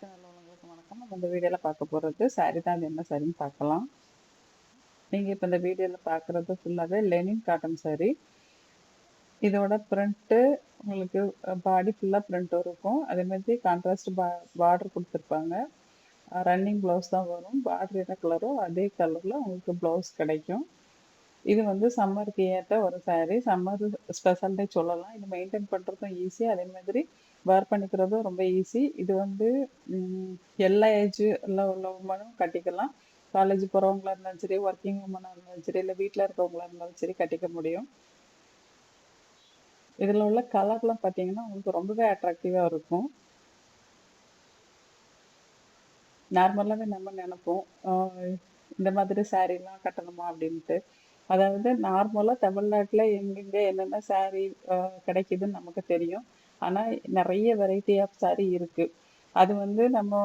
அனைத்து நல்லவங்களுக்கு வணக்கம். நம்ம இந்த வீடியோவில் பார்க்க போகிறது சாரி தான். அது என்ன சாரின்னு பார்க்கலாம். நீங்கள் இப்போ இந்த வீடியோவில் பார்க்குறது ஃபுல்லாகவே லெனின் காட்டன் சாரி இதோட பிரிண்ட்டு உங்களுக்கு பாடி ஃபுல்லாக ப்ரிண்ட்டும் இருக்கும். அதேமாதிரி கான்ட்ராஸ்ட் பா பார்டர் கொடுத்துருப்பாங்க. ரன்னிங் ப்ளவுஸ் தான் வரும். பார்டர் என்ன கலரோ அதே கலரில் உங்களுக்கு ப்ளவுஸ் கிடைக்கும். இது வந்து சம்மருக்கு ஏற்ற ஒரு சாரீ சம்மர் ஸ்பெஷல்டே சொல்லலாம். இது மெயின்டைன் பண்ணுறதும் ஈஸி அதே மாதிரி வேர் பண்ணிக்கிறதும் ரொம்ப ஈஸி இது வந்து எல்லா ஏஜ் எல்லாம் உள்ளவங்களும் கட்டிக்கலாம். காலேஜ் போகிறவங்களா இருந்தாலும் சரி ஒர்க்கிங் உமனாக இருந்தாலும் சரி இல்லை வீட்டில் இருக்கிறவங்களா இருந்தாலும் சரி கட்டிக்க முடியும். இதில் உள்ள கலர்லாம் பார்த்தீங்கன்னா உங்களுக்கு ரொம்பவே அட்ராக்டிவாக இருக்கும். நார்மலாகவே நம்ம நினைப்போம். இந்த மாதிரி சாரீலாம் கட்டணுமா அப்படின்ட்டு. அதாவது நார்மலாக தமிழ்நாட்டில் எங்கெங்கே என்னென்ன சாரீ கிடைக்குதுன்னு நமக்கு தெரியும். ஆனால் நிறைய வெரைட்டி ஆஃப் சாரீ இருக்குது அது வந்து நம்ம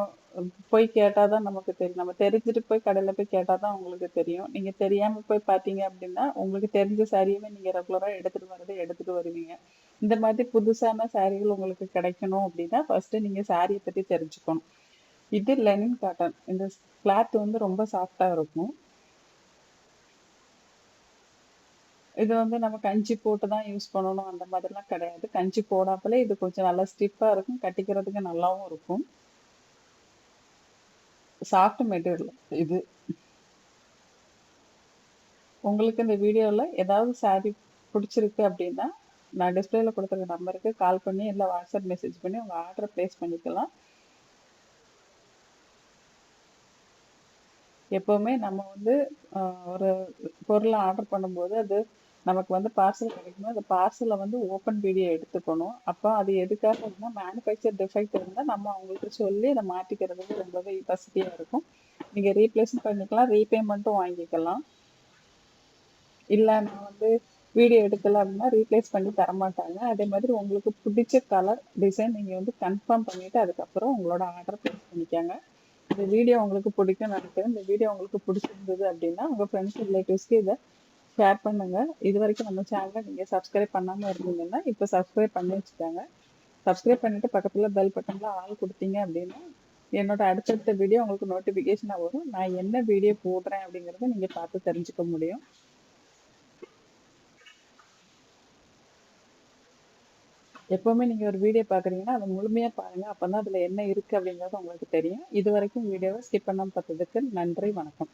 போய் கேட்டால் தான் நமக்கு தெரியும். நம்ம தெரிஞ்சுட்டு போய் கடையில் போய் கேட்டால் தான் உங்களுக்கு தெரியும். நீங்கள் தெரியாமல் போய் பார்த்தீங்க அப்படின்னா உங்களுக்கு தெரிஞ்ச சாரியுமே நீங்கள் ரெகுலராக எடுத்துகிட்டு வரதை எடுத்துகிட்டு வருவீங்க. இந்த மாதிரி புதுசான சாரீகள் உங்களுக்கு கிடைக்கணும் அப்படின்னா ஃபஸ்ட்டு நீங்கள் சாரியை பற்றி தெரிஞ்சுக்கணும். இது லெனின் காட்டன் இந்த கிளாத் வந்து ரொம்ப சாஃப்டாக இருக்கும். இது வந்து நம்ம கஞ்சி போட்டு தான் யூஸ் பண்ணணும். அந்த மாதிரிலாம் கிடையாது. கஞ்சி போடாமலே இது கொஞ்சம் நல்லா ஸ்டிஃபாக இருக்கும். கட்டிக்கிறதுக்கு நல்லாவும் இருக்கும். சாஃப்ட் மெட்டீரியல் இது. உங்களுக்கு இந்த வீடியோவில் ஏதாவது சாரி பிடிச்சிருக்கு அப்படின்னா நான் டிஸ்பிளேல கொடுத்துருக்க நம்பருக்கு கால் பண்ணி இல்லை வாட்ஸ்அப் மெசேஜ் பண்ணி உங்கள் ஆர்டரை ப்ளேஸ் பண்ணிக்கலாம். எப்போவுமே நம்ம வந்து ஒரு பொருளை ஆர்டர் பண்ணும்போது அது நமக்கு வந்து பார்சல் கிடைக்குமோ அந்த பார்சலை வந்து ஓப்பன் வீடியோ எடுத்துக்கணும். அப்போ அது எதுக்காக அப்படின்னா மேனுஃபேக்சர் டிஃபெக்ட் இருந்தால் நம்ம அவங்களுக்கு சொல்லி அதை மாற்றிக்கிறதுக்கு ரொம்பவே வசதியாக இருக்கும். நீங்கள் ரீப்ளேஸ் பண்ணிக்கலாம் ரீபேமெண்ட்டும் வாங்கிக்கலாம். இல்லை நான் வந்து வீடியோ எடுக்கல அப்படின்னா ரீப்ளேஸ் பண்ணி தரமாட்டாங்க. அதே மாதிரி உங்களுக்கு பிடிச்ச கலர் டிசைன் நீங்கள் வந்து கன்ஃபார்ம் பண்ணிவிட்டு அதுக்கப்புறம் உங்களோட ஆர்டர் ப்ளேஸ் பண்ணிக்காங்க. இந்த வீடியோ உங்களுக்கு பிடிக்கும்னு நினைக்கிறேன். இந்த வீடியோ உங்களுக்கு பிடிச்சிருந்தது அப்படின்னா உங்கள் ஃப்ரெண்ட்ஸ் ரிலேட்டிவ்ஸ்க்கு இதை ஷேர் பண்ணுங்க. இது வரைக்கும் நம்ம சேனலை நீங்கள் சப்ஸ்கிரைப் பண்ணாமல் இருந்தீங்கன்னா இப்போ சப்ஸ்கிரைப் பண்ணி வச்சுட்டாங்க சப்ஸ்கிரைப் பண்ணிட்டு பக்கத்தில் பெல் பட்டனில் ஆள் கொடுத்தீங்க அப்படின்னா என்னோட அடுத்தடுத்த வீடியோ உங்களுக்கு நோட்டிஃபிகேஷனாக வரும். நான் என்ன வீடியோ போடுறேன் அப்படிங்கிறத நீங்கள் பார்த்து தெரிஞ்சுக்க முடியும். எப்போவுமே நீங்கள் ஒரு வீடியோ பார்க்குறீங்கன்னா அதை முழுமையாக பாருங்கள் அப்போ தான் அதில் என்ன இருக்குது அப்படிங்கிறது உங்களுக்கு தெரியும். இது வரைக்கும் வீடியோவை ஸ்கிப் பண்ணாமல் பார்த்ததுக்கு நன்றி வணக்கம்.